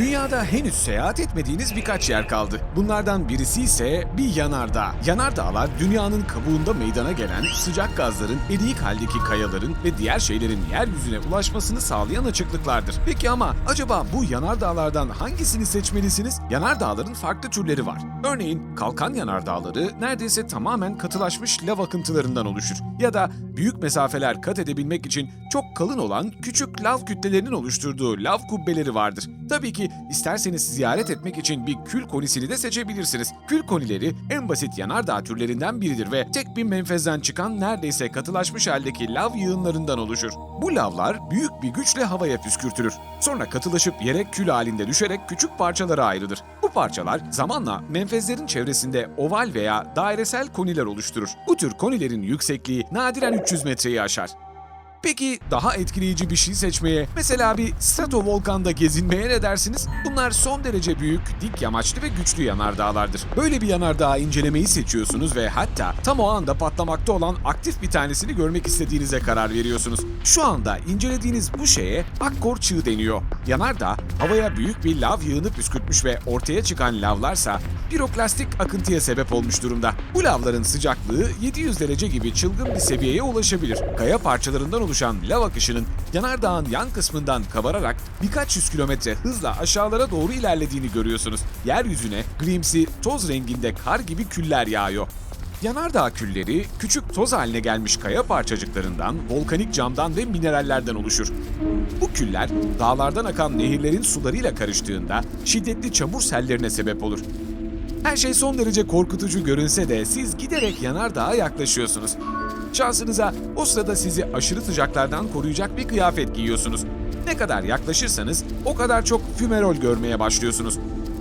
Dünyada henüz seyahat etmediğiniz birkaç yer kaldı. Bunlardan birisi ise bir yanardağ. Yanardağlar dünyanın kabuğunda meydana gelen sıcak gazların, eriyik haldeki kayaların ve diğer şeylerin yeryüzüne ulaşmasını sağlayan açıklıklardır. Peki ama acaba bu yanardağlardan hangisini seçmelisiniz? Yanardağların farklı türleri var. Örneğin kalkan yanardağları neredeyse tamamen katılaşmış lav akıntılarından oluşur. Ya da büyük mesafeler kat edebilmek için çok kalın olan küçük lav kütlelerinin oluşturduğu lav kubbeleri vardır. Tabii ki isterseniz ziyaret etmek için bir kül konisini de seçebilirsiniz. Kül konileri en basit yanardağ türlerinden biridir ve tek bir menfezden çıkan neredeyse katılaşmış haldeki lav yığınlarından oluşur. Bu lavlar büyük bir güçle havaya püskürtülür. Sonra katılaşıp yere kül halinde düşerek küçük parçalara ayrılır. Bu parçalar zamanla menfezlerin çevresinde oval veya dairesel koniler oluşturur. Bu tür konilerin yüksekliği nadiren 300 metreyi aşar. Peki daha etkileyici bir şey seçmeye, mesela bir stratovolkanda gezinmeye ne dersiniz? Bunlar son derece büyük, dik yamaçlı ve güçlü yanardağlardır. Böyle bir yanardağı incelemeyi seçiyorsunuz ve hatta tam o anda patlamakta olan aktif bir tanesini görmek istediğinize karar veriyorsunuz. Şu anda incelediğiniz bu şeye akkor çığı deniyor. Yanardağ, havaya büyük bir lav yığını püskürtmüş ve ortaya çıkan lavlarsa piroklastik akıntıya sebep olmuş durumda. Bu lavların sıcaklığı 700 derece gibi çılgın bir seviyeye ulaşabilir. Kaya parçalarından oluşan lav akışının yanardağın yan kısmından kabararak birkaç yüz kilometre hızla aşağılara doğru ilerlediğini görüyorsunuz. Yeryüzüne grimsi, toz renginde kar gibi küller yağıyor. Yanardağ külleri küçük toz haline gelmiş kaya parçacıklarından, volkanik camdan ve minerallerden oluşur. Bu küller dağlardan akan nehirlerin sularıyla karıştığında şiddetli çamur sellerine sebep olur. Her şey son derece korkutucu görünse de siz giderek yanardağa yaklaşıyorsunuz. Şansınıza o sırada sizi aşırı sıcaklardan koruyacak bir kıyafet giyiyorsunuz. Ne kadar yaklaşırsanız o kadar çok fümerol görmeye başlıyorsunuz.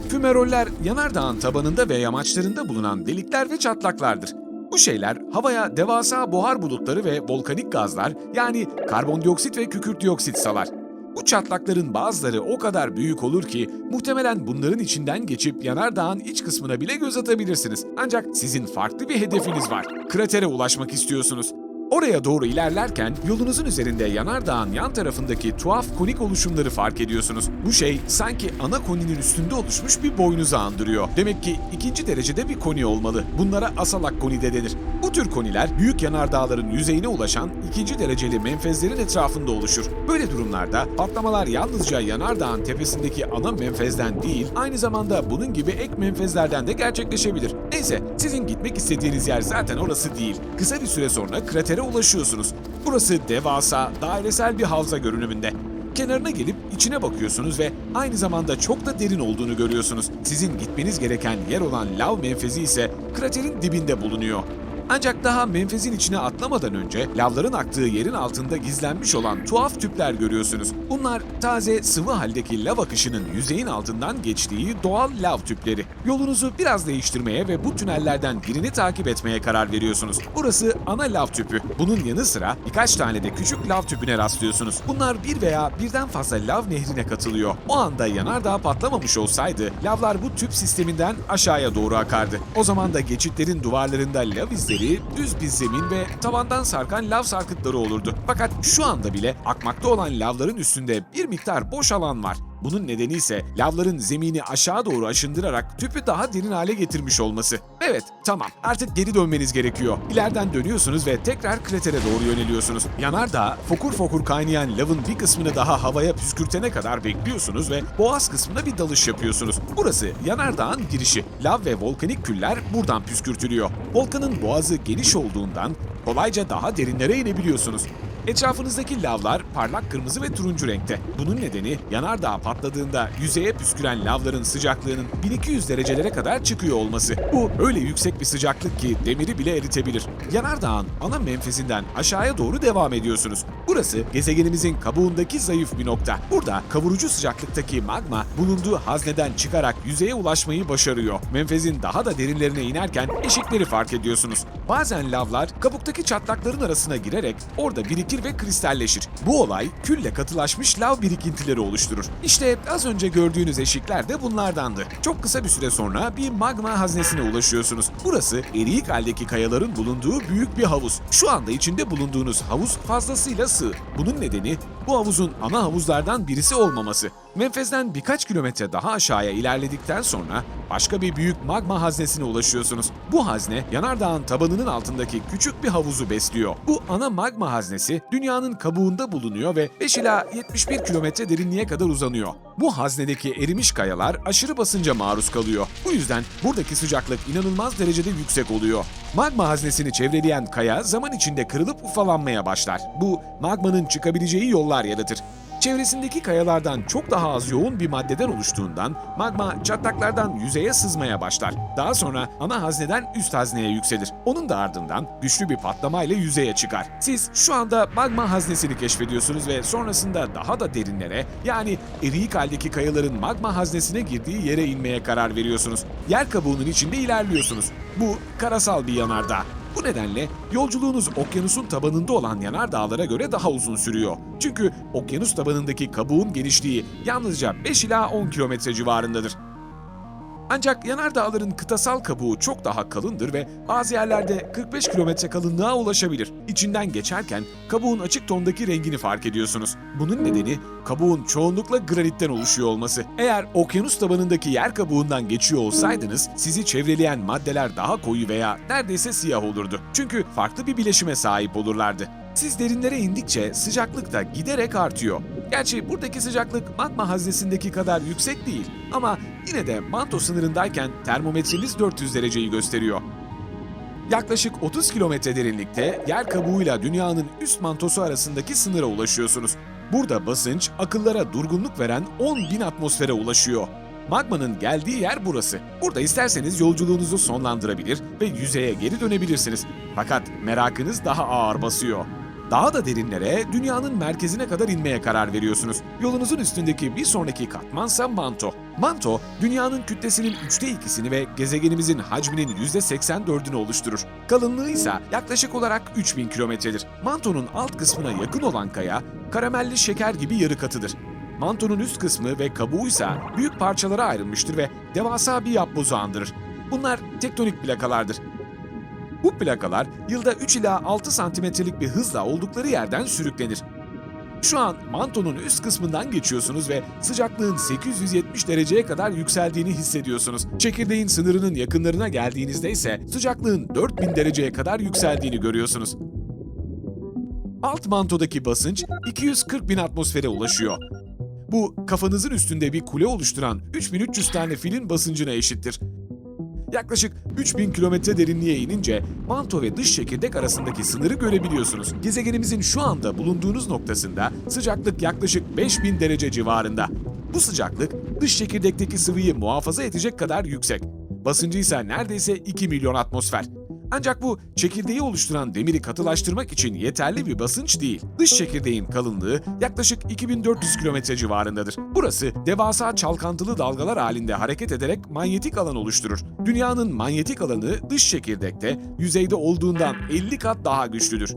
Fümeroller yanardağın tabanında ve yamaçlarında bulunan delikler ve çatlaklardır. Bu şeyler havaya devasa buhar bulutları ve volkanik gazlar yani karbondioksit ve kükürt dioksit salar. Bu çatlakların bazıları o kadar büyük olur ki muhtemelen bunların içinden geçip yanardağın iç kısmına bile göz atabilirsiniz. Ancak sizin farklı bir hedefiniz var. Kratere ulaşmak istiyorsunuz. Oraya doğru ilerlerken yolunuzun üzerinde yanardağın yan tarafındaki tuhaf konik oluşumları fark ediyorsunuz. Bu şey sanki ana koninin üstünde oluşmuş bir boynuzu andırıyor. Demek ki ikinci derecede bir koni olmalı. Bunlara asalak koni de denir. Bu tür koniler büyük yanardağların yüzeyine ulaşan ikinci dereceli menfezlerin etrafında oluşur. Böyle durumlarda patlamalar yalnızca yanardağın tepesindeki ana menfezden değil, aynı zamanda bunun gibi ek menfezlerden de gerçekleşebilir. Neyse, sizin gitmek istediğiniz yer zaten orası değil. Kısa bir süre sonra kratere ulaşıyorsunuz. Burası devasa, dairesel bir havza görünümünde. Kenarına gelip içine bakıyorsunuz ve aynı zamanda çok da derin olduğunu görüyorsunuz. Sizin gitmeniz gereken yer olan lav menfezi ise kraterin dibinde bulunuyor. Ancak daha menfezin içine atlamadan önce lavların aktığı yerin altında gizlenmiş olan tuhaf tüpler görüyorsunuz. Bunlar taze sıvı haldeki lav akışının yüzeyin altından geçtiği doğal lav tüpleri. Yolunuzu biraz değiştirmeye ve bu tünellerden birini takip etmeye karar veriyorsunuz. Burası ana lav tüpü. Bunun yanı sıra birkaç tane de küçük lav tüpüne rastlıyorsunuz. Bunlar bir veya birden fazla lav nehrine katılıyor. O anda yanardağ patlamamış olsaydı lavlar bu tüp sisteminden aşağıya doğru akardı. O zaman da geçitlerin duvarlarında lav izleri, düz bir zemin ve tavandan sarkan lav sarkıtları olurdu. Fakat şu anda bile akmakta olan lavların üstünde bir miktar boş alan var. Bunun nedeni ise lavların zemini aşağı doğru aşındırarak tüpü daha derin hale getirmiş olması. Evet, tamam. Artık geri dönmeniz gerekiyor. İleriden dönüyorsunuz ve tekrar kratere doğru yöneliyorsunuz. Yanardağ, fokur fokur kaynayan lavın bir kısmını daha havaya püskürtene kadar bekliyorsunuz ve boğaz kısmına bir dalış yapıyorsunuz. Burası yanardağın girişi. Lav ve volkanik küller buradan püskürtülüyor. Volkanın boğazı geniş olduğundan kolayca daha derinlere inebiliyorsunuz. Etrafınızdaki lavlar parlak kırmızı ve turuncu renkte. Bunun nedeni yanardağ patladığında yüzeye püsküren lavların sıcaklığının 1200 derecelere kadar çıkıyor olması. Bu öyle yüksek bir sıcaklık ki demiri bile eritebilir. Yanardağın ana menfezinden aşağıya doğru devam ediyorsunuz. Burası gezegenimizin kabuğundaki zayıf bir nokta. Burada kavurucu sıcaklıktaki magma bulunduğu hazneden çıkarak yüzeye ulaşmayı başarıyor. Menfezin daha da derinlerine inerken eşikleri fark ediyorsunuz. Bazen lavlar kabuktaki çatlakların arasına girerek orada birikir ve kristalleşir. Bu olay külle katılaşmış lav birikintileri oluşturur. İşte az önce gördüğünüz eşikler de bunlardandı. Çok kısa bir süre sonra bir magma haznesine ulaşıyorsunuz. Burası eriyik haldeki kayaların bulunduğu büyük bir havuz. Şu anda içinde bulunduğunuz havuz fazlasıyla sığ. Bunun nedeni bu havuzun ana havuzlardan birisi olmaması. Menfezden birkaç kilometre daha aşağıya ilerledikten sonra başka bir büyük magma haznesine ulaşıyorsunuz. Bu hazne yanardağın tabanının altındaki küçük bir havuzu besliyor. Bu ana magma haznesi dünyanın kabuğunda bulunuyor ve 5 ila 71 kilometre derinliğe kadar uzanıyor. Bu haznedeki erimiş kayalar aşırı basınca maruz kalıyor. Bu yüzden buradaki sıcaklık inanılmaz derecede yüksek oluyor. Magma haznesini çevreleyen kaya zaman içinde kırılıp ufalanmaya başlar. Bu magmanın çıkabileceği yollar yaratır. Çevresindeki kayalardan çok daha az yoğun bir maddeden oluştuğundan magma çatlaklardan yüzeye sızmaya başlar. Daha sonra ana hazneden üst hazneye yükselir. Onun da ardından güçlü bir patlamayla yüzeye çıkar. Siz şu anda magma haznesini keşfediyorsunuz ve sonrasında daha da derinlere yani eriyik haldeki kayaların magma haznesine girdiği yere inmeye karar veriyorsunuz. Yer kabuğunun içinde ilerliyorsunuz. Bu karasal bir yanardağ. Bu nedenle yolculuğunuz okyanusun tabanında olan yanardağlara göre daha uzun sürüyor. Çünkü okyanus tabanındaki kabuğun genişliği yalnızca 5 ila 10 kilometre civarındadır. Ancak yanardağların kıtasal kabuğu çok daha kalındır ve bazı yerlerde 45 kilometre kalınlığa ulaşabilir. İçinden geçerken kabuğun açık tondaki rengini fark ediyorsunuz. Bunun nedeni kabuğun çoğunlukla granitten oluşuyor olması. Eğer okyanus tabanındaki yer kabuğundan geçiyor olsaydınız sizi çevreleyen maddeler daha koyu veya neredeyse siyah olurdu. Çünkü farklı bir bileşime sahip olurlardı. Siz derinlere indikçe sıcaklık da giderek artıyor. Gerçi buradaki sıcaklık magma haznesindeki kadar yüksek değil ama yine de manto sınırındayken termometremiz 400 dereceyi gösteriyor. Yaklaşık 30 kilometre derinlikte yer kabuğuyla dünyanın üst mantosu arasındaki sınıra ulaşıyorsunuz. Burada basınç akıllara durgunluk veren 10 bin atmosfere ulaşıyor. Magmanın geldiği yer burası. Burada isterseniz yolculuğunuzu sonlandırabilir ve yüzeye geri dönebilirsiniz. Fakat merakınız daha ağır basıyor. Daha da derinlere, dünyanın merkezine kadar inmeye karar veriyorsunuz. Yolunuzun üstündeki bir sonraki katmansa manto. Manto, dünyanın kütlesinin üçte ikisini ve gezegenimizin hacminin yüzde 84'ünü oluşturur. Kalınlığı ise yaklaşık olarak 3000 kilometredir. Mantonun alt kısmına yakın olan kaya, karamelli şeker gibi yarı katıdır. Mantonun üst kısmı ve kabuğu ise büyük parçalara ayrılmıştır ve devasa bir yapbozu andırır. Bunlar tektonik plakalardır. Bu plakalar yılda 3 ila 6 santimetrelik bir hızla oldukları yerden sürüklenir. Şu an mantonun üst kısmından geçiyorsunuz ve sıcaklığın 870 dereceye kadar yükseldiğini hissediyorsunuz. Çekirdeğin sınırının yakınlarına geldiğinizde ise sıcaklığın 4000 dereceye kadar yükseldiğini görüyorsunuz. Alt mantodaki basınç 240 bin atmosfere ulaşıyor. Bu kafanızın üstünde bir kule oluşturan 3300 tane filin basıncına eşittir. Yaklaşık 3000 kilometre derinliğe inince manto ve dış çekirdek arasındaki sınırı görebiliyorsunuz. Gezegenimizin şu anda bulunduğunuz noktasında sıcaklık yaklaşık 5000 derece civarında. Bu sıcaklık dış çekirdekteki sıvıyı muhafaza edecek kadar yüksek. Basıncı ise neredeyse 2 milyon atmosfer. Ancak bu çekirdeği oluşturan demiri katılaştırmak için yeterli bir basınç değil. Dış çekirdeğin kalınlığı yaklaşık 2400 kilometre civarındadır. Burası devasa çalkantılı dalgalar halinde hareket ederek manyetik alan oluşturur. Dünyanın manyetik alanı dış çekirdekte yüzeyde olduğundan 50 kat daha güçlüdür.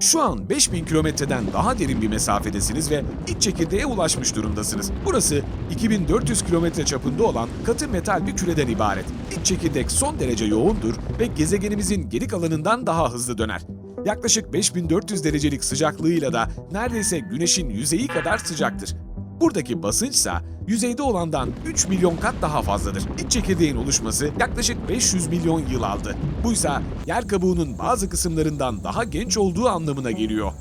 Şu an 5000 kilometreden daha derin bir mesafedesiniz ve iç çekirdeğe ulaşmış durumdasınız. Burası 2400 kilometre çapında olan katı metal bir küreden ibaret. İç çekirdek son derece yoğundur ve gezegenimizin geri kalanından daha hızlı döner. Yaklaşık 5400 derecelik sıcaklığıyla da neredeyse güneşin yüzeyi kadar sıcaktır. Buradaki basınçsa yüzeyde olandan 3 milyon kat daha fazladır. İç çekirdeğin oluşması yaklaşık 500 milyon yıl aldı. Buysa yer kabuğunun bazı kısımlarından daha genç olduğu anlamına geliyor.